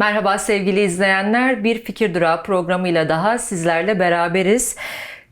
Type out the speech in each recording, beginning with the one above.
Merhaba sevgili izleyenler. Bir Fikir Durağı programıyla daha sizlerle beraberiz.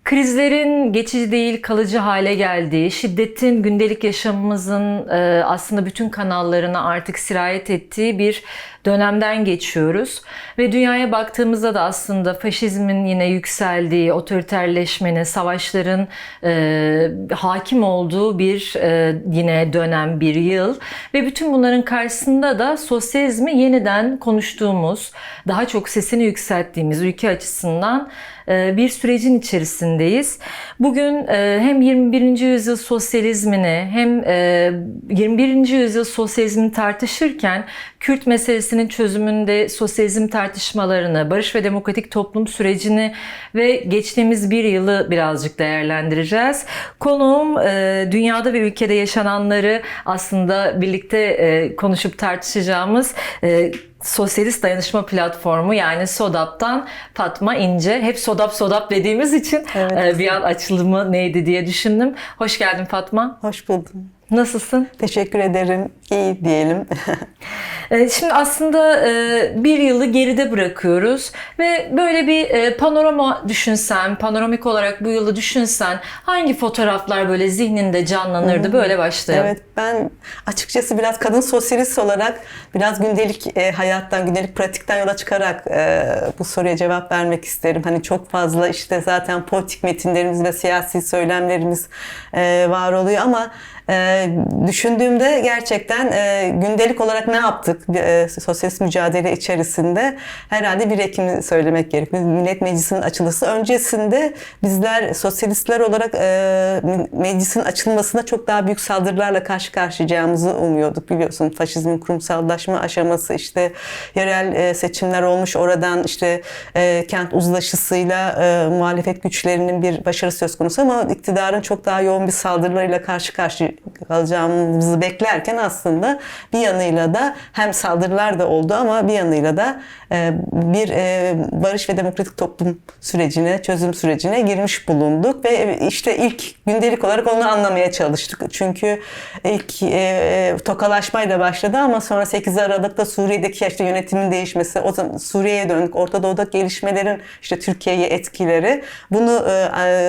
Krizlerin geçici değil kalıcı hale geldiği, şiddetin gündelik yaşamımızın e, aslında bütün kanallarına artık sirayet ettiği bir dönemden geçiyoruz. Ve dünyaya baktığımızda da aslında faşizmin yine yükseldiği, otoriterleşmenin, savaşların e, hakim olduğu bir e, yine dönem, bir yıl. Ve bütün bunların karşısında da sosyalizmi yeniden konuştuğumuz, daha çok sesini yükselttiğimiz ülke açısından bir sürecin içerisindeyiz. Bugün e, hem 21. yüzyıl sosyalizmini hem e, 21. yüzyıl sosyalizmini tartışırken Kürt meselesinin çözümünde sosyalizm tartışmalarını, barış ve demokratik toplum sürecini ve geçtiğimiz bir yılı birazcık değerlendireceğiz. Konuğum e, dünyada ve ülkede yaşananları aslında birlikte e, konuşup tartışacağımız e, Sosyalist Dayanışma Platformu yani SODAP'tan Fatma İnce. Hep SODAP SODAP dediğimiz için Evet. e, bir an açılımı neydi diye düşündüm. Hoş geldin Fatma. Hoş buldum. Nasılsın? Teşekkür ederim. İyi diyelim. E, Şimdi aslında e, bir yılı geride bırakıyoruz ve böyle bir e, panorama düşünsen, panoramik olarak bu yılı düşünsen hangi fotoğraflar böyle zihninde canlanırdı? Böyle başlayalım. evet ben açıkçası biraz kadın sosyalist olarak biraz gündelik e, hayattan, gündelik pratikten yola çıkarak bu soruya cevap vermek isterim. Hani çok fazla işte zaten politik metinlerimiz ve siyasi söylemlerimiz var oluyor ama e, düşündüğümde gerçekten e, gündelik olarak ne yaptık e, sosyalist mücadele içerisinde herhalde 1 Ekim'i söylemek gerekiyor. Millet Meclisi'nin açılışı öncesinde bizler sosyalistler olarak e, meclisin açılmasına çok daha büyük saldırılarla karşı karşılayacağımızı umuyorduk biliyorsun. Faşizmin kurumsallaşma aşaması işte yerel e, seçimler olmuş oradan işte e, kent uzlaşısıyla e, muhalefet güçlerinin bir başarı söz konusu ama iktidarın çok daha yoğun bir saldırılarıyla karşı karşı kalacağımızı beklerken aslında bir yanıyla da hem saldırılar da oldu ama bir yanıyla da e, bir e, barış ve demokratik toplum sürecine, çözüm sürecine girmiş bulunduk ve işte ilk gündelik olarak onu anlamaya çalıştık. Çünkü ilk e, tokalaşmayla başladı ama sonra 8 Aralık'ta Suriye'deki işte yönetimin değişmesi, o zaman Suriye'ye dönük, Orta Doğu'daki gelişmelerin işte Türkiye'ye etkileri bunu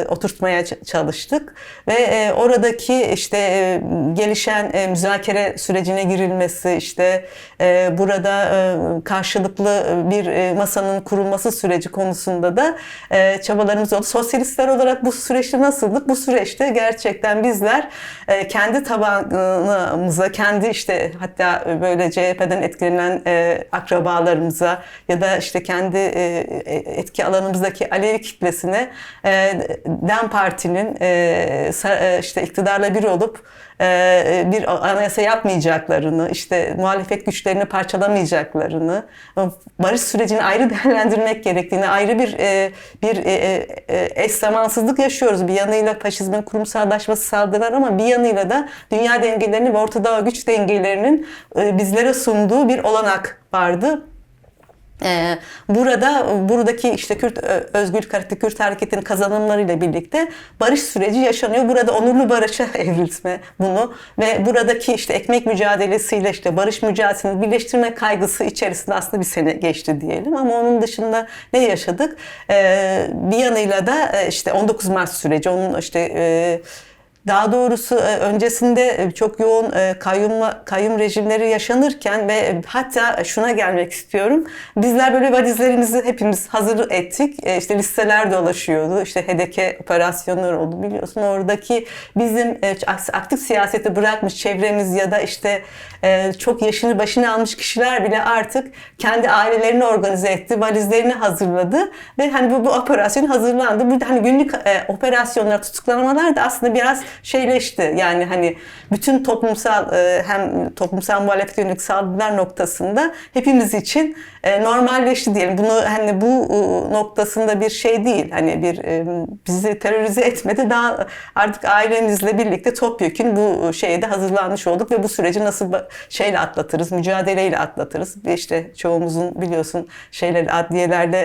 oturtmaya çalıştık ve oradaki işte e, gelişen e, müzakere sürecine girilmesi, işte e, burada e, karşılıklı bir e, masanın kurulması süreci konusunda da e, çabalarımız oldu. Sosyalistler olarak bu süreçte nasıldık? Bu süreçte gerçekten bizler e, kendi tabanımıza, kendi işte hatta böyle CHP'den etkilenen e, akrabalarımıza ya da işte kendi e, etki alanımızdaki Alevi kitlesine e, DEM Parti'nin e, e, işte iktidarla bir olup e, bir anayasa yapmayacaklarını, işte muhalefet güçlerini parçalamayacaklarını, barış sürecini ayrı değerlendirmek gerektiğini, ayrı bir e, bir e, e, eş zamansızlık yaşıyoruz. Bir yanıyla faşizmin kurumsallaşması saldırılar ama bir yanıyla da dünya dengelerini ve Orta güç dengelerinin bizlere sunduğu bir olanak vardı. Ee, burada buradaki işte Kürt Ö- Özgürlük Hareketi, Kürt Hareketi'nin kazanımlarıyla birlikte barış süreci yaşanıyor. Burada onurlu barışa evrilme bunu ve buradaki işte ekmek mücadelesiyle işte barış mücadelesini birleştirme kaygısı içerisinde aslında bir sene geçti diyelim. Ama onun dışında ne yaşadık? Ee, bir yanıyla da e, işte 19 Mart süreci, onun işte e, daha doğrusu e, öncesinde e, çok yoğun e, kayyum, kayyum rejimleri yaşanırken ve hatta şuna gelmek istiyorum. Bizler böyle valizlerimizi hepimiz hazır ettik. İşte listeler dolaşıyordu. İşte HDK operasyonları oldu biliyorsun. Oradaki bizim aktif siyaseti bırakmış çevremiz ya da işte çok yaşını başına almış kişiler bile artık kendi ailelerini organize etti. Valizlerini hazırladı ve hani bu, bu operasyon hazırlandı. Burada hani günlük operasyonlar, tutuklamalar da aslında biraz şeyleşti. Yani hani bütün toplumsal e, hem toplumsal muhalefet yönelik saldırılar noktasında hepimiz için e, normalleşti diyelim. Bunu hani bu e, noktasında bir şey değil. Hani bir bizi terörize etmedi. Daha artık ailemizle birlikte topyekün bu şeye de hazırlanmış olduk ve bu süreci nasıl şeyle atlatırız, mücadeleyle atlatırız. İşte çoğumuzun biliyorsun şeyler adliyelerde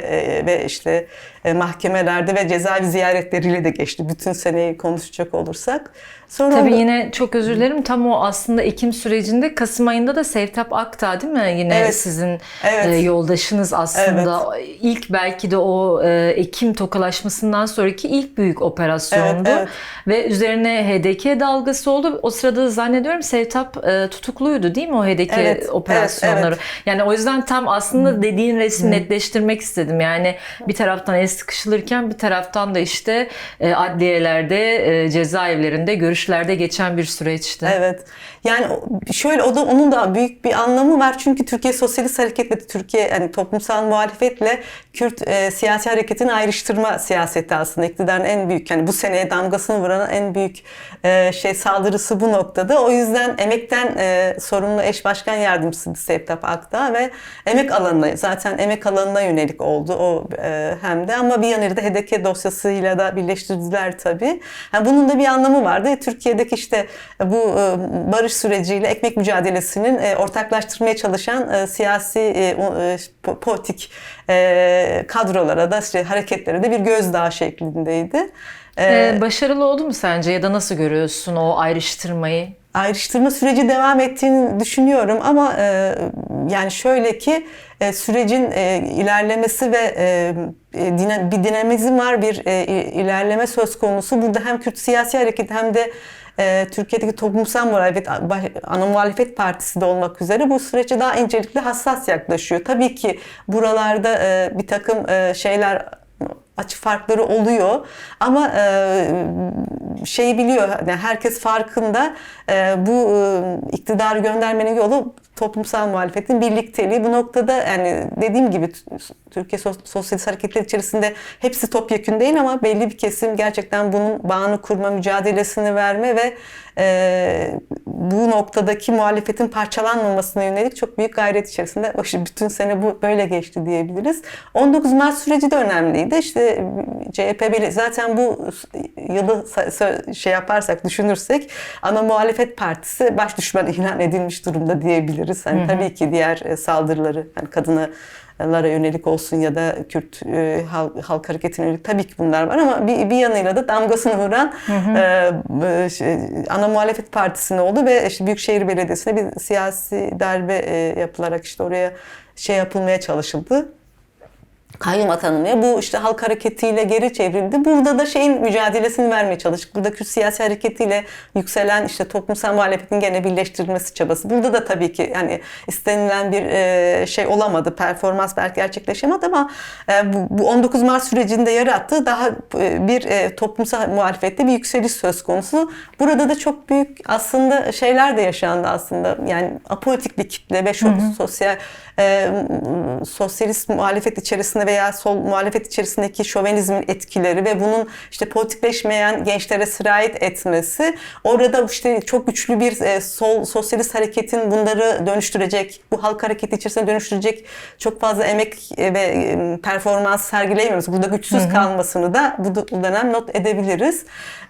ve işte mahkemelerde ve cezaevi ziyaretleriyle de geçti. Bütün seneyi konuşacak olursak. Sonra Tabii onu- yine çok özür dilerim. Tam o aslında Ekim sürecinde Kasım ayında da Sevtap Akta değil mi? Yine Evet. sizin Evet. e, yoldaşınız aslında. İlk belki de o e, Ekim tokalaşmasından sonraki ilk büyük operasyondu. Evet, evet. Ve üzerine HDK dalgası oldu. O sırada da zannediyorum Sevtap e, tutukluydu değil mi o HDK Evet, evet, operasyonları? evet. Yani o yüzden tam aslında dediğin resmi netleştirmek istedim. Yani bir taraftan el sıkışılırken bir taraftan da işte e, adliyelerde, e, cezaevlerinde, görüşlerde geçen bir süreçti. Evet. Yani şöyle o da onun da büyük bir anlamı var. Çünkü Türkiye Sosyalist Hareket ve Türkiye yani toplumsal muhalefetle Kürt e, siyasi hareketini ayrıştırma siyaseti aslında iktidarın en büyük yani bu seneye damgasını vuran en büyük e, şey saldırısı bu noktada. O yüzden emekten e, sorumlu eş başkan yardımcısı Sevtap Akdağ ve emek alanına zaten emek alanına yönelik oldu o e, hem de ama bir yanıyla da HDK dosyasıyla da birleştirdiler tabii. Yani bunun da bir anlamı vardı. Türkiye'deki işte bu e, barış süreciyle ekmek mücadelesinin e, ortaklaştırmaya çalışan e, siyasi politik kadrolara da işte hareketlere de bir gözdağı şeklindeydi. Ee, başarılı oldu mu sence ya da nasıl görüyorsun o ayrıştırmayı? ayrıştırma süreci devam ettiğini düşünüyorum ama yani şöyle ki e, sürecin e, ilerlemesi ve e, e, dina- bir dinamizm var, bir e, ilerleme söz konusu. Burada hem Kürt siyasi hareket hem de e, Türkiye'deki toplumsal muhalefet, ana muhalefet partisi de olmak üzere bu sürece daha incelikli, hassas yaklaşıyor. Tabii ki buralarda e, bir takım e, şeyler açı farkları oluyor ama e, şeyi biliyor yani herkes farkında e, bu e, iktidarı göndermenin yolu toplumsal muhalefetin birlikteliği bu noktada yani dediğim gibi Türkiye Sos- Sosyalist Hareketler içerisinde hepsi topyekün değil ama belli bir kesim gerçekten bunun bağını kurma mücadelesini verme ve e, bu noktadaki muhalefetin parçalanmamasına yönelik çok büyük gayret içerisinde. Bütün sene bu böyle geçti diyebiliriz. 19 Mart süreci de önemliydi. İşte CHP bile zaten bu yılı şey yaparsak düşünürsek ana muhalefet partisi baş düşman ilan edilmiş durumda diyebiliriz. Hani tabii ki diğer e, saldırıları hani kadına lara yönelik olsun ya da Kürt e, halk, halk hareketine yönelik tabii ki bunlar var ama bir, bir yanıyla da damgasını vuran e, e, şey, ana muhalefet partisine oldu ve işte Büyükşehir Belediyesi'ne bir siyasi darbe e, yapılarak işte oraya şey yapılmaya çalışıldı kayyum atanmaya. Bu işte halk hareketiyle geri çevrildi. Burada da şeyin mücadelesini vermeye çalıştık. Burada Kürt siyasi hareketiyle yükselen işte toplumsal muhalefetin gene birleştirilmesi çabası. Burada da tabii ki yani istenilen bir e, şey olamadı. Performans belki gerçekleşemedi ama e, bu, bu 19 Mart sürecinde yarattığı daha e, bir toplumsal muhalefette bir yükseliş söz konusu. Burada da çok büyük aslında şeyler de yaşandı aslında. Yani apolitik bir kitle ve şu sosyal e, sosyalist muhalefet içerisinde veya sol muhalefet içerisindeki şovenizmin etkileri ve bunun işte politikleşmeyen gençlere sirayet etmesi orada işte çok güçlü bir e, sol sosyalist hareketin bunları dönüştürecek, bu halk hareketi içerisinde dönüştürecek çok fazla emek ve performans sergileyemiyoruz. Burada güçsüz kalmasını da bu bu dönem not edebiliriz.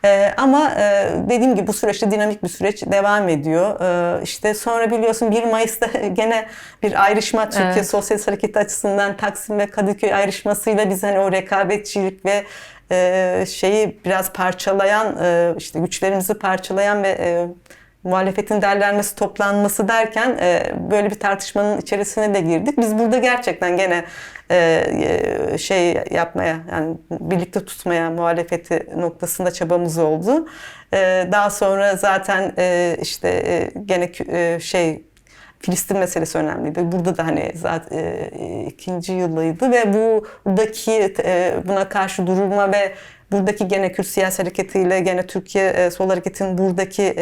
E, ama e, dediğim gibi bu süreçte dinamik bir süreç devam ediyor. E, işte sonra biliyorsun 1 Mayıs'ta gene bir ayrışma Türkiye Evet. Sosyalist Hareketi açısından Taksim ve Kadıköy ayrışmasıyla biz hani o rekabetçilik ve e, şeyi biraz parçalayan e, işte güçlerimizi parçalayan ve e, muhalefetin derlenmesi, toplanması derken e, böyle bir tartışmanın içerisine de girdik. Biz burada gerçekten gene e, e, şey yapmaya yani birlikte tutmaya muhalefeti noktasında çabamız oldu. E, daha sonra zaten e, işte e, gene e, şey Filistin meselesi önemliydi. Burada da hani zaten e, ikinci yılıydı ve buradaki e, buna karşı durulma ve buradaki gene Kürt siyasi hareketiyle gene Türkiye e, Sol Hareketi'nin buradaki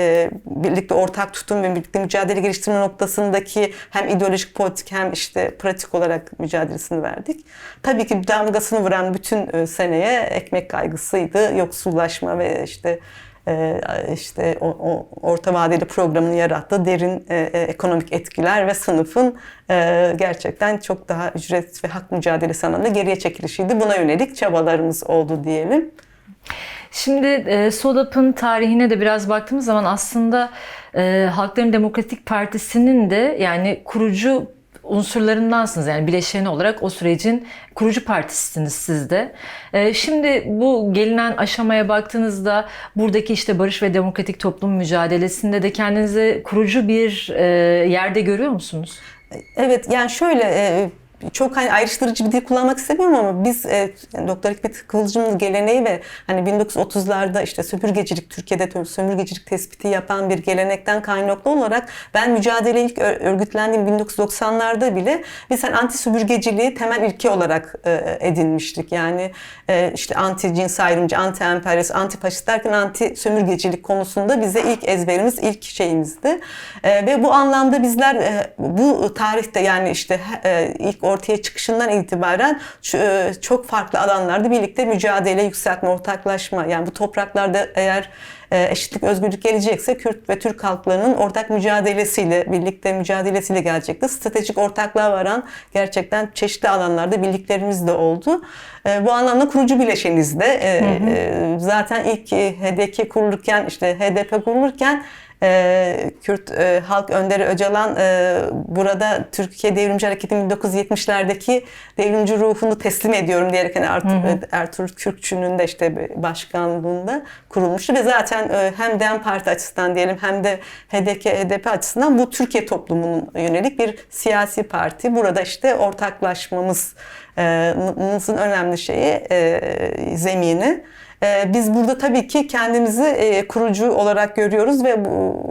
birlikte ortak tutum ve birlikte mücadele geliştirme noktasındaki hem ideolojik politik hem işte pratik olarak mücadelesini verdik. Tabii ki damgasını vuran bütün seneye ekmek kaygısıydı, yoksullaşma ve işte işte o, o orta vadeli programını yarattığı derin e, e, ekonomik etkiler ve sınıfın e, gerçekten çok daha ücret ve hak mücadelesi anlamında geriye çekilişiydi. Buna yönelik çabalarımız oldu diyelim. Şimdi e, SODAP'ın tarihine de biraz baktığımız zaman aslında e, Halkların Demokratik Partisi'nin de yani kurucu unsurlarındansınız. Yani bileşeni olarak o sürecin kurucu partisisiniz siz de. E, şimdi bu gelinen aşamaya baktığınızda buradaki işte barış ve demokratik toplum mücadelesinde de kendinizi kurucu bir e, yerde görüyor musunuz? Evet yani şöyle e, çok hani ayrıştırıcı bir dil kullanmak istemiyorum ama biz e, Doktor Hikmet Kıvılcım'ın geleneği ve hani 1930'larda işte sömürgecilik Türkiye'de sömürgecilik tespiti yapan bir gelenekten kaynaklı olarak ben mücadele ilk ör- örgütlendiğim 1990'larda bile biz hani anti sömürgeciliği temel ilke olarak e, edinmiştik. Yani e, işte anti cins ayrımcı, anti emperyalist, anti faşist derken anti sömürgecilik konusunda bize ilk ezberimiz, ilk şeyimizdi. E, ve bu anlamda bizler e, bu tarihte yani işte e, ilk ortaya çıkışından itibaren e, çok farklı alanlarda birlikte mücadele, yükseltme, ortaklaşma yani bu topraklarda eğer e, eşitlik, özgürlük gelecekse Kürt ve Türk halklarının ortak mücadelesiyle, birlikte mücadelesiyle gelecekti. Stratejik ortaklığa varan gerçekten çeşitli alanlarda birliklerimiz de oldu. E, Bu anlamda kurucu bileşeniz de e, e, zaten ilk HDP kurulurken, işte HDP kurulurken e, Kürt e, halk önderi Öcalan e, burada Türkiye Devrimci Hareketi'nin 1970'lerdeki devrimci ruhunu teslim ediyorum diyerek hani Ertuğrul, Ertuğrul Kürkçü'nün de işte başkanlığında kurulmuştu ve zaten e, hem DEM Parti açısından diyelim hem de HDP, HDP açısından bu Türkiye toplumunun yönelik bir siyasi parti. Burada işte ortaklaşmamız e, önemli şeyi e, zemini. Ee, Biz burada tabii ki kendimizi e, kurucu olarak görüyoruz ve bu,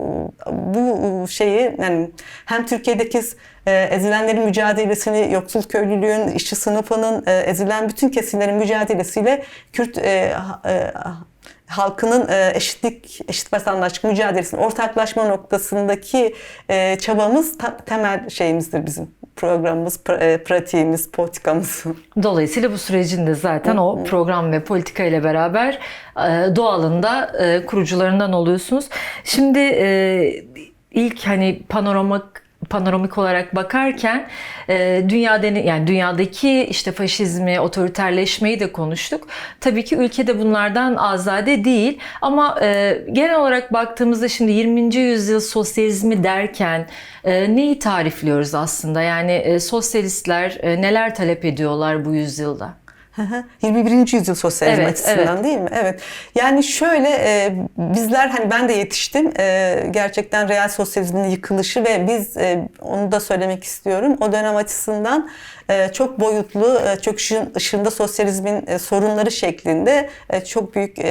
bu şeyi yani hem Türkiye'deki e, ezilenlerin mücadelesini, yoksul köylülüğün, işçi sınıfının, e, ezilen bütün kesimlerin mücadelesiyle Kürt halkının e, eşitlik, eşit vatandaşlık mücadelesinin ortaklaşma noktasındaki e, çabamız temel şeyimizdir bizim programımız, e, pratiğimiz, politikamız. Dolayısıyla bu sürecin de zaten o program ve politika ile beraber doğalında kurucularından oluyorsunuz. Şimdi ilk hani panoramak panoramik olarak bakarken e, dünyada yani dünyadaki işte faşizmi, otoriterleşmeyi de konuştuk. Tabii ki ülkede bunlardan azade değil ama e, genel olarak baktığımızda şimdi 20. yüzyıl sosyalizmi derken e, neyi tarifliyoruz aslında? Yani e, sosyalistler e, neler talep ediyorlar bu yüzyılda? Hı hı. 21. yüzyıl sosyalizm Evet, açısından evet. değil mi? Evet. Yani şöyle e, bizler hani ben de yetiştim. E, gerçekten real sosyalizmin yıkılışı ve biz e, onu da söylemek istiyorum. O dönem açısından çok boyutlu, e, çok ışığında sosyalizmin e, sorunları şeklinde e, çok büyük e,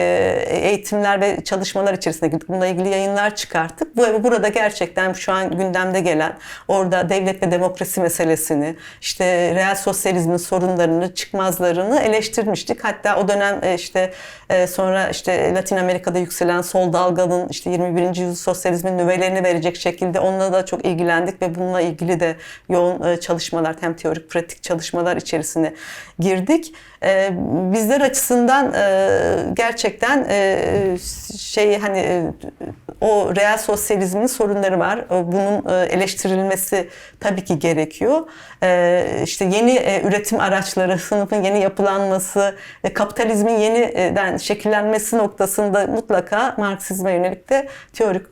eğitimler ve çalışmalar içerisinde girdik. Bununla ilgili yayınlar çıkarttık. Bu burada gerçekten şu an gündemde gelen orada devlet ve demokrasi meselesini, işte real sosyalizmin sorunlarını, çıkmazlarını eleştirmiştik. Hatta o dönem e, işte e, sonra işte Latin Amerika'da yükselen sol dalganın işte 21. yüzyıl sosyalizmin nüvelerini verecek şekilde onunla da çok ilgilendik ve bununla ilgili de yoğun e, çalışmalar hem teorik pratik çalışmalar içerisine girdik. E, Bizler açısından e, gerçekten e, şey hani e, o real sosyalizmin sorunları var. Bunun e, eleştirilmesi tabii ki gerekiyor. E, İşte yeni e, üretim araçları, sınıfın yeni yapılanması, kapitalizmin yeniden şekillenmesi noktasında mutlaka Marksizme yönelik de teorik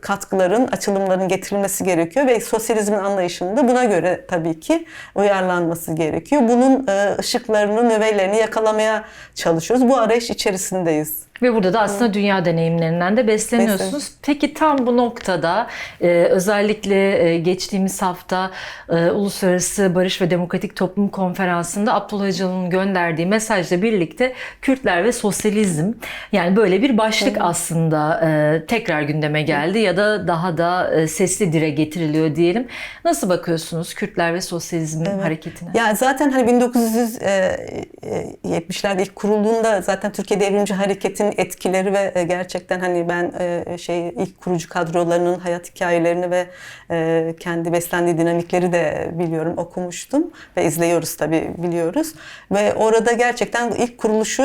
katkıların, açılımların getirilmesi gerekiyor ve sosyalizmin anlayışında buna göre tabii ki uyarlanması gerekiyor. Bunun e, ışıklarını, nüvelerini yakalamaya çalışıyoruz. Bu arayış içerisindeyiz. Ve burada da aslında dünya deneyimlerinden de besleniyorsunuz. Peki tam bu noktada e, özellikle e, geçtiğimiz hafta e, Uluslararası Barış ve Demokratik Toplum Konferansı'nda Abdullah Öcalan'ın gönderdiği mesajla birlikte Kürtler ve Sosyalizm yani böyle bir başlık aslında e, tekrar gündeme geldi ya da daha da e, sesli dile getiriliyor diyelim. Nasıl bakıyorsunuz Kürtler ve Sosyalizm hareketine? Ya zaten hani 1970'lerde ilk kurulduğunda zaten Türkiye Devrimci Hareketi'nin etkileri ve e, gerçekten hani ben e, şey ilk kurucu kadrolarının hayat hikayelerini ve e, kendi beslendiği dinamikleri de biliyorum, okumuştum ve izliyoruz tabii biliyoruz. Ve orada gerçekten ilk kuruluşu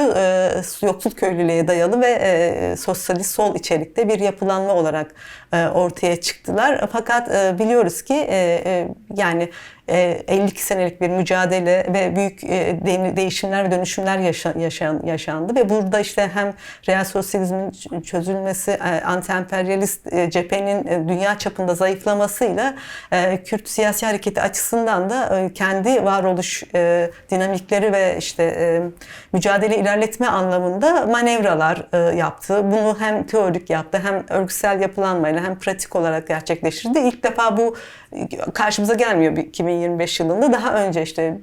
yoksul köylülüğe dayalı ve sosyalist sol içerikte bir yapılanma olarak ortaya çıktılar. Fakat e, biliyoruz ki e, e, yani e, 52 senelik bir mücadele ve büyük e, de- değişimler ve dönüşümler yaşa- yaşan- yaşandı ve burada işte hem real sosyalizmin çözülmesi, e, anti-emperyalist e, cephenin e, dünya çapında zayıflamasıyla e, Kürt siyasi hareketi açısından da e, kendi varoluş e, dinamikleri ve işte e, mücadele ilerletme anlamında manevralar e, yaptı. Bunu hem teorik yaptı hem örgüsel yapılanmayla hem pratik olarak gerçekleştirdi. İlk defa bu karşımıza gelmiyor bir 2025 yılında. Daha önce işte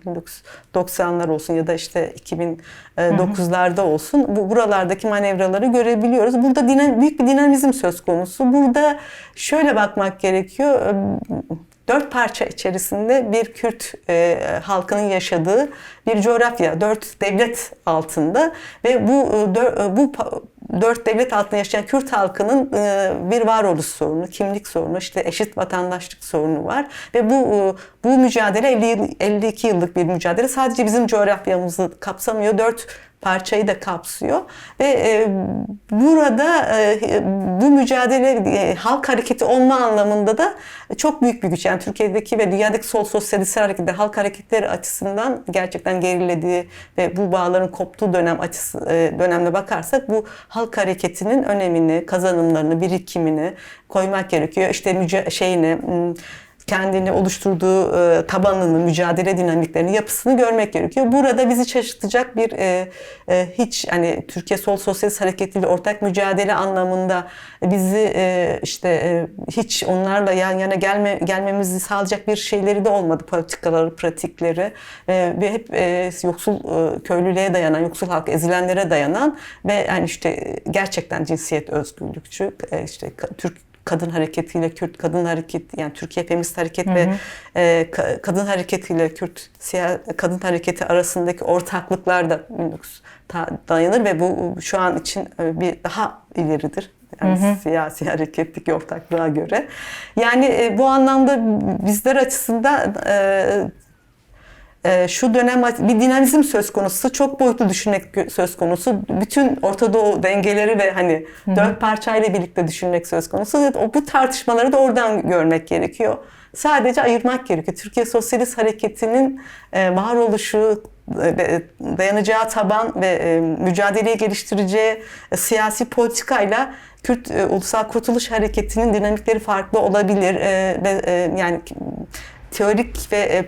1990'lar olsun ya da işte 2009'larda olsun bu buralardaki manevraları görebiliyoruz. Burada dinam- büyük bir dinamizm söz konusu. Burada şöyle bakmak gerekiyor. Dört parça içerisinde bir Kürt e, halkının yaşadığı bir coğrafya, dört devlet altında ve bu e, bu dört devlet altında yaşayan Kürt halkının e, bir varoluş sorunu, kimlik sorunu, işte eşit vatandaşlık sorunu var ve bu e, bu mücadele 50, yıl- 52 yıllık bir mücadele. Sadece bizim coğrafyamızı kapsamıyor, dört parçayı da kapsıyor ve e, burada bu mücadele halk hareketi olma anlamında da çok büyük bir güç. Yani Türkiye'deki ve dünyadaki sol sosyalist hareketler, halk hareketleri açısından gerçekten gerilediği ve bu bağların koptuğu dönem açısı dönemde bakarsak bu halk hareketinin önemini, kazanımlarını, birikimini koymak gerekiyor. İşte müca- şeyini kendini oluşturduğu e, tabanını, mücadele dinamiklerini, yapısını görmek gerekiyor. Burada bizi şaşırtacak bir e, e, hiç hani Türkiye Sol Sosyalist Hareketi'yle ortak mücadele anlamında bizi e, işte e, hiç onlarla yan yana gelme, gelmemizi sağlayacak bir şeyleri de olmadı. Politikaları, pratikleri e, ve hep e, yoksul e, köylülüğe dayanan, yoksul halk ezilenlere dayanan ve yani işte gerçekten cinsiyet özgürlükçü, e, işte Türk kadın hareketiyle Kürt kadın hareketi yani Türkiye Feminist Hareket ve e, ka- kadın hareketiyle Kürt siya, kadın hareketi arasındaki ortaklıklar da 1900 ta- dayanır ve bu şu an için e, bir daha ileridir. Yani siyasi hareketlik ortaklığa göre. Yani e, bu anlamda bizler açısından e, şu dönem bir dinamizm söz konusu, çok boyutlu düşünmek söz konusu. Bütün Orta Doğu dengeleri ve hani dört parçayla birlikte düşünmek söz konusu. O bu tartışmaları da oradan görmek gerekiyor. Sadece ayırmak gerekiyor. Türkiye Sosyalist Hareketi'nin e, varoluşu, e, dayanacağı taban ve e, mücadeleyi geliştireceği siyasi politikayla Kürt Ulusal Kurtuluş Hareketi'nin dinamikleri farklı olabilir ve yani teorik ve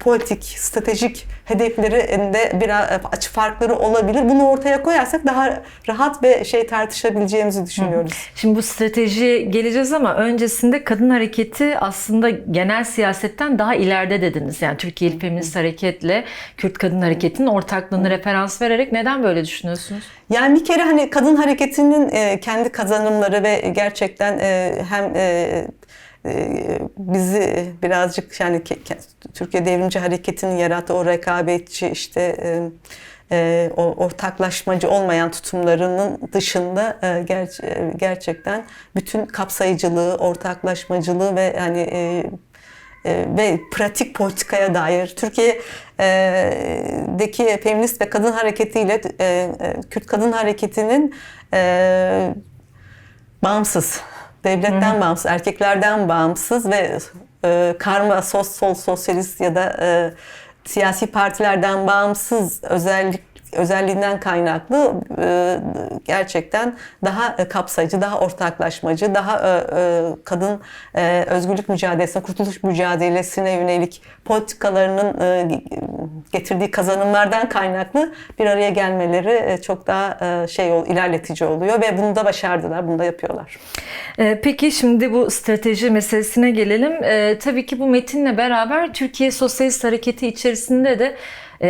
politik, stratejik hedeflerinde biraz açı farkları olabilir. Bunu ortaya koyarsak daha rahat ve şey tartışabileceğimizi düşünüyoruz. Şimdi bu strateji geleceğiz ama öncesinde kadın hareketi aslında genel siyasetten daha ileride dediniz. Yani Türkiye Feminist Hareket'le Kürt Kadın Hareketi'nin ortaklığını referans vererek neden böyle düşünüyorsunuz? Yani bir kere hani kadın hareketinin e, kendi kazanımları ve gerçekten e, hem e, e, bizi birazcık yani Türkiye Devrimci Hareketi'nin yarattığı o rekabetçi işte e, e, o ortaklaşmacı olmayan tutumlarının dışında e, ger- gerçekten bütün kapsayıcılığı, ortaklaşmacılığı ve yani ve pratik politikaya dair Türkiye'deki feminist ve kadın hareketiyle Kürt kadın hareketinin bağımsız, devletten bağımsız, erkeklerden bağımsız ve e, karma sos, sol sosyalist ya da e, siyasi partilerden bağımsız özellik özelliğinden kaynaklı e, gerçekten daha e, kapsayıcı, daha ortaklaşmacı, daha e, e, kadın özgürlük mücadelesine, kurtuluş mücadelesine yönelik politikalarının getirdiği kazanımlardan kaynaklı bir araya gelmeleri çok daha şey ilerletici oluyor ve bunu da başardılar, bunu da yapıyorlar. Peki şimdi bu strateji meselesine gelelim. Tabii ki bu metinle beraber Türkiye Sosyalist Hareketi içerisinde de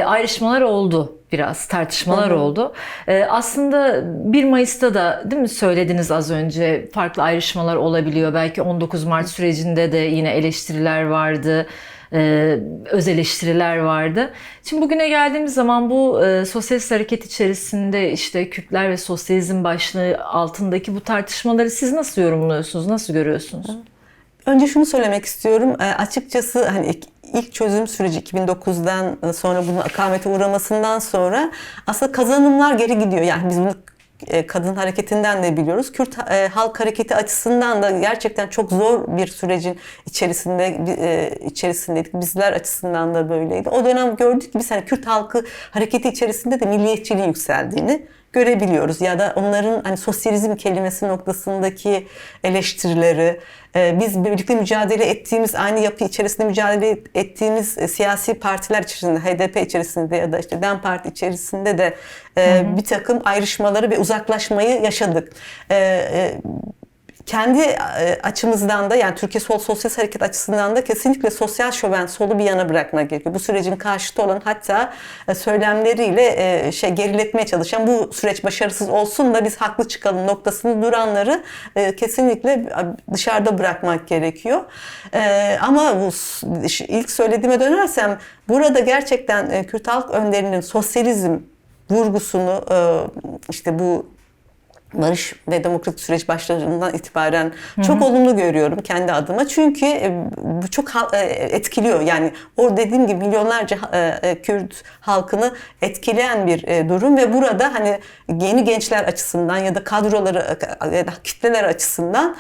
ayrışmalar oldu biraz, tartışmalar oldu. Ee, aslında 1 Mayıs'ta da değil mi söylediniz az önce farklı ayrışmalar olabiliyor. Belki 19 Mart sürecinde de yine eleştiriler vardı. e, öz eleştiriler vardı. Şimdi bugüne geldiğimiz zaman bu e, sosyalist hareket içerisinde işte Kürtler ve sosyalizm başlığı altındaki bu tartışmaları siz nasıl yorumluyorsunuz, nasıl görüyorsunuz? Önce şunu söylemek istiyorum. E, açıkçası hani ilk, çözüm süreci 2009'dan sonra bunun akamete uğramasından sonra aslında kazanımlar geri gidiyor. Yani biz bunu e, kadın hareketinden de biliyoruz. Kürt e, halk hareketi açısından da gerçekten çok zor bir sürecin içerisinde e, içerisindeydik. Bizler açısından da böyleydi. O dönem gördük ki biz hani Kürt halkı hareketi içerisinde de milliyetçiliğin yükseldiğini görebiliyoruz. Ya da onların hani sosyalizm kelimesi noktasındaki eleştirileri, e, biz birlikte mücadele ettiğimiz, aynı yapı içerisinde mücadele ettiğimiz e, siyasi partiler içerisinde, HDP içerisinde ya da işte DEM Parti içerisinde de e, bir takım ayrışmaları ve uzaklaşmayı yaşadık. Kendi e, açımızdan da yani Türkiye Sol Sosyalist Hareket açısından da kesinlikle sosyal şöven solu bir yana bırakmak gerekiyor. Bu sürecin karşıtı olan hatta e, söylemleriyle e, şey geriletmeye çalışan bu süreç başarısız olsun da biz haklı çıkalım noktasını duranları kesinlikle dışarıda bırakmak gerekiyor. Ama bu ilk söylediğime dönersem burada gerçekten Kürt halk önderinin sosyalizm vurgusunu işte bu barış ve demokratik süreç başladığından itibaren çok hı hı. olumlu görüyorum kendi adıma. Çünkü e, bu çok e, etkiliyor. Yani o dediğim gibi milyonlarca e, Kürt halkını etkileyen bir durum ve burada hani yeni gençler açısından ya da kadroları ya da kitleler açısından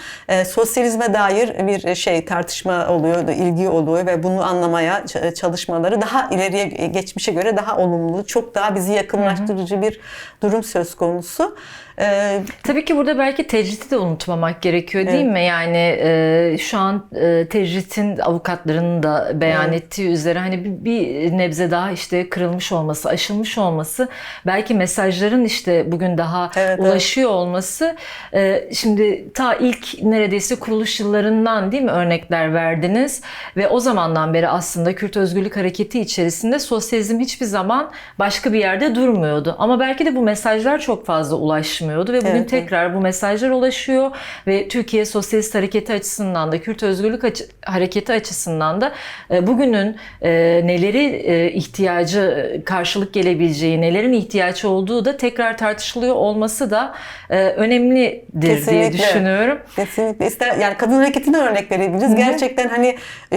sosyalizme dair bir şey tartışma oluyor, ilgi oluyor ve bunu anlamaya çalışmaları daha ileriye geçmişe göre daha olumlu, çok daha bizi yakınlaştırıcı hı hı. bir durum söz konusu. Ee, Tabii ki burada belki tecriti de unutmamak gerekiyor değil evet. mi? Yani e, şu an e, tecritin avukatlarının da beyan evet. ettiği üzere hani bir, bir nebze daha işte kırılmış olması, aşılmış olması, belki mesajların işte bugün daha evet, ulaşıyor evet. olması. E, şimdi ta ilk neredeyse kuruluş yıllarından değil mi örnekler verdiniz ve o zamandan beri aslında Kürt Özgürlük Hareketi içerisinde sosyalizm hiçbir zaman başka bir yerde durmuyordu. Ama belki de bu mesajlar çok fazla ulaşmıyor ulaşmıyordu ve bugün evet, tekrar bu mesajlar ulaşıyor ve Türkiye Sosyalist Hareketi açısından da Kürt Özgürlük açı, Hareketi açısından da e, bugünün e, neleri e, ihtiyacı karşılık gelebileceği, nelerin ihtiyaç olduğu da tekrar tartışılıyor olması da önemlidir Kesinlikle. diye düşünüyorum. Kesinlikle. İster yani kadın hareketine örnek verebiliriz. Hı-hı. Gerçekten hani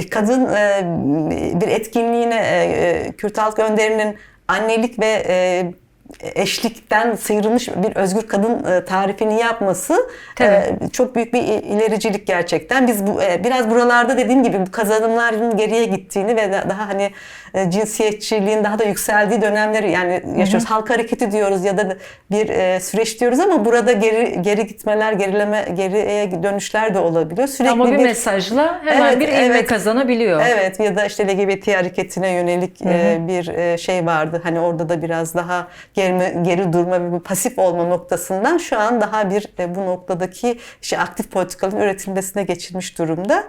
kadın bir etkinliğine Kürt halk önderinin annelik ve eşlikten sıyrılmış bir özgür kadın e, tarifini yapması e, çok büyük bir ilericilik gerçekten. Biz bu e, biraz buralarda dediğim gibi bu kazanımların geriye gittiğini ve daha hani cinsiyetçiliğin daha da yükseldiği dönemleri yani yaşıyoruz. Hı hı. Halk hareketi diyoruz ya da bir süreç diyoruz ama burada geri geri gitmeler, gerileme, geriye dönüşler de olabiliyor. Sürekli ama bir, bir mesajla hemen evet, bir ivme evet, kazanabiliyor. Evet ya da işte LGBT hareketine yönelik hı hı. bir şey vardı. Hani orada da biraz daha geri, geri durma ve pasif olma noktasından şu an daha bir e, bu noktadaki işte aktif politikaların üretilmesine geçilmiş durumda.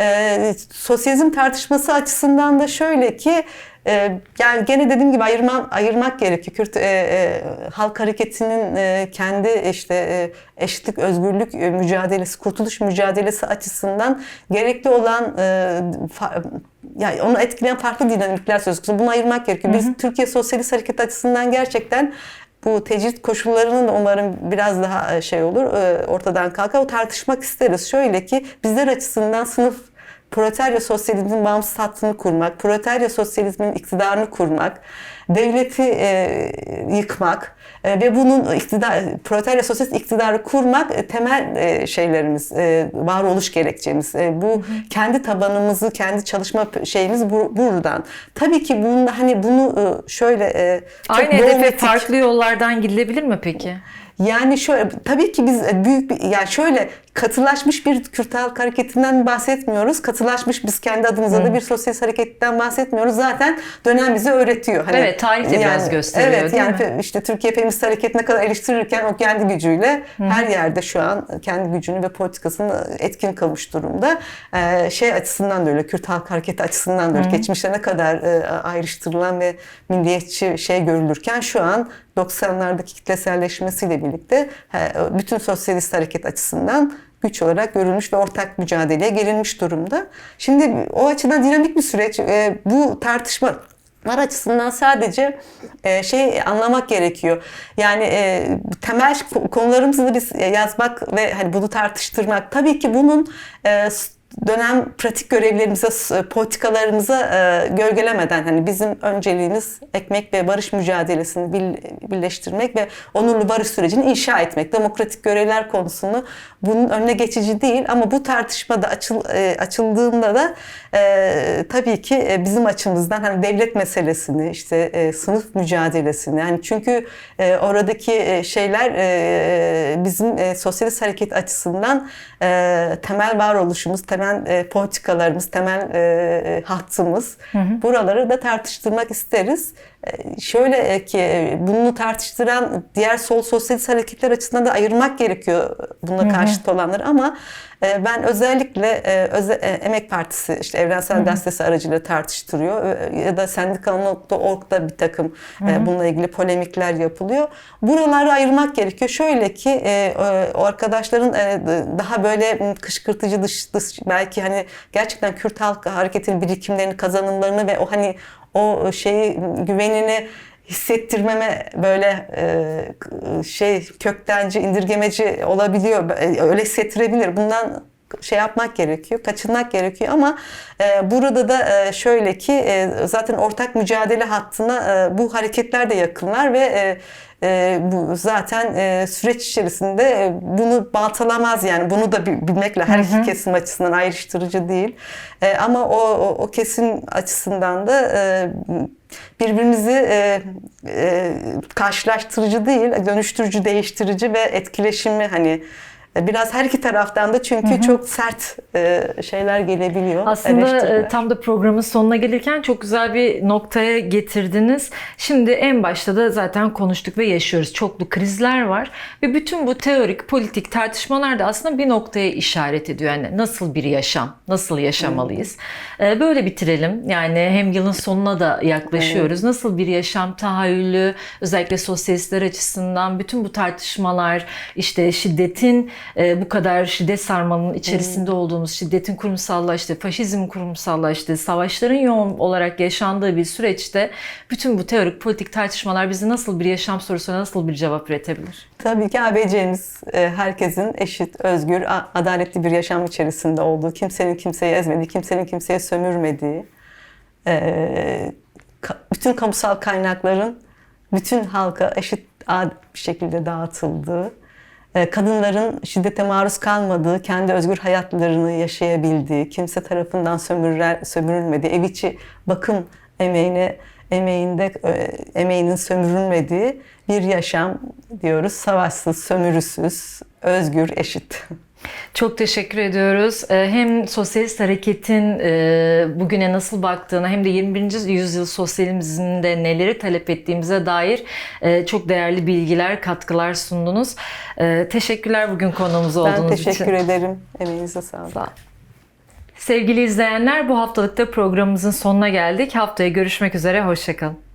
E, sosyalizm tartışması açısından da şöyle ki e, yani gene dediğim gibi ayırma, ayırmak gerekiyor. Kürt e, e, halk hareketinin e, kendi işte e, eşitlik, özgürlük e, mücadelesi, kurtuluş mücadelesi açısından gerekli olan e, fa, yani onu etkileyen farklı dinamikler söz konusu. Bunu ayırmak gerekiyor. Biz hı hı. Türkiye Sosyalist Hareket açısından gerçekten bu tecrit koşullarının umarım biraz daha e, şey olur, e, ortadan kalkar. O tartışmak isteriz. Şöyle ki bizler açısından sınıf proletarya sosyalizmin bağımsız hattını kurmak, proletarya sosyalizmin iktidarını kurmak, devleti e, yıkmak e, ve bunun iktidar, proletarya sosyalist iktidarı kurmak e, temel e, şeylerimiz, e, varoluş gerekçemiz. E, bu kendi tabanımızı, kendi çalışma şeyimiz bu, buradan. Tabii ki bunda hani bunu e, şöyle e, çok Aynı hedefe farklı yollardan gidilebilir mi peki? Yani şöyle tabii ki biz büyük bir yani şöyle katılaşmış bir Kürt halk hareketinden bahsetmiyoruz. Katılaşmış biz kendi adımıza da bir sosyalist hareketten bahsetmiyoruz. Zaten dönem bize öğretiyor. Hani, evet tarih de yani, biraz gösteriyor Evet yani mi? işte Türkiye Feminist Hareketi'ne kadar eleştirirken o kendi gücüyle Hı. her yerde şu an kendi gücünü ve politikasını etkin kılmış durumda. Ee, şey açısından da öyle Kürt halk hareketi açısından da öyle. Geçmişte ne kadar e, ayrıştırılan ve milliyetçi şey görülürken şu an 90'lardaki kitleselleşmesiyle birlikte bütün sosyalist hareket açısından güç olarak görülmüş ve ortak mücadeleye girilmiş durumda. Şimdi o açıdan dinamik bir süreç. E, bu tartışma var açısından sadece e, şey anlamak gerekiyor. Yani e, temel konularımızı biz yazmak ve hani bunu tartıştırmak. Tabii ki bunun dönem pratik görevlerimize, s- politikalarımıza e, gölgelemeden hani bizim önceliğimiz ekmek ve barış mücadelesini birleştirmek ve onurlu barış sürecini inşa etmek. Demokratik görevler konusunu bunun önüne geçici değil ama bu tartışmada açıl, e, açıldığında da e, tabii ki e, bizim açımızdan hani devlet meselesini işte e, sınıf mücadelesini yani çünkü e, oradaki e, şeyler e, bizim e, sosyalist hareket açısından e, temel varoluşumuz, temel e, politikalarımız, temel e, hattımız. Buraları da tartıştırmak isteriz. Şöyle ki e, bunu tartıştıran diğer sol sosyalist hareketler açısından da ayırmak gerekiyor bununla karşıt olanları ama e, ben özellikle e, öze- Emek Partisi işte Evrensel Gazetesi aracılığıyla tartıştırıyor ya da sendikal.org'da bir takım e, bununla ilgili polemikler yapılıyor. Buraları ayırmak gerekiyor. Şöyle ki o arkadaşların daha böyle kışkırtıcı dış, dış belki hani gerçekten Kürt halk hareketinin birikimlerini, kazanımlarını ve o hani o şeyi güvenini hissettirmeme böyle e, şey köktenci, indirgemeci olabiliyor. E, Öyle hissettirebilir. Bundan şey yapmak gerekiyor, kaçınmak gerekiyor ama e, burada da e, şöyle ki e, zaten ortak mücadele hattına e, bu hareketler de yakınlar ve e, e, bu zaten e, süreç içerisinde e, bunu baltalamaz yani. Bunu da bi- bilmekle her iki kesim açısından ayrıştırıcı değil. E, ama o, o, o kesim açısından da e, birbirimizi e, e, karşılaştırıcı değil dönüştürücü değiştirici ve etkileşimi hani biraz her iki taraftan da çünkü çok sert e, şeyler gelebiliyor. Aslında e, tam da programın sonuna gelirken çok güzel bir noktaya getirdiniz. Şimdi en başta da zaten konuştuk ve yaşıyoruz. Çoklu krizler var ve bütün bu teorik, politik tartışmalar da aslında bir noktaya işaret ediyor. Yani nasıl bir yaşam, nasıl yaşamalıyız? E, Böyle bitirelim. Yani hem yılın sonuna da yaklaşıyoruz. Nasıl bir yaşam tahayyülü, özellikle sosyalistler açısından bütün bu tartışmalar, işte şiddetin e, bu kadar şiddet sarmalının içerisinde olduğumuz, şiddetin kurumsallaştığı, faşizm kurumsallaştığı, savaşların yoğun olarak yaşandığı bir süreçte bütün bu teorik politik tartışmalar bizi nasıl bir yaşam sorusuna nasıl bir cevap üretebilir? Tabii ki ABC'miz e, herkesin eşit, özgür, adaletli bir yaşam içerisinde olduğu, kimsenin kimseyi ezmediği, kimsenin kimseye sömürmediği, e, bütün kamusal kaynakların bütün halka eşit bir şekilde dağıtıldığı, kadınların şiddete maruz kalmadığı, kendi özgür hayatlarını yaşayabildiği, kimse tarafından sömürülen, sömürülmediği, ev içi bakım emeğine emeğinde e, emeğinin sömürülmediği bir yaşam diyoruz. Savaşsız, sömürüsüz, özgür, eşit. Çok teşekkür ediyoruz. Ee, Hem sosyalist hareketin e, bugüne nasıl baktığına hem de 21. yüzyıl sosyalizminde neleri talep ettiğimize dair e, çok değerli bilgiler, katkılar sundunuz. Ee, Teşekkürler bugün konuğumuz olduğunuz Ben için. teşekkür ederim. Emeğinize sağlık. Sağ olun. Sevgili izleyenler bu haftalıkta programımızın sonuna geldik. Haftaya görüşmek üzere. Hoşçakalın.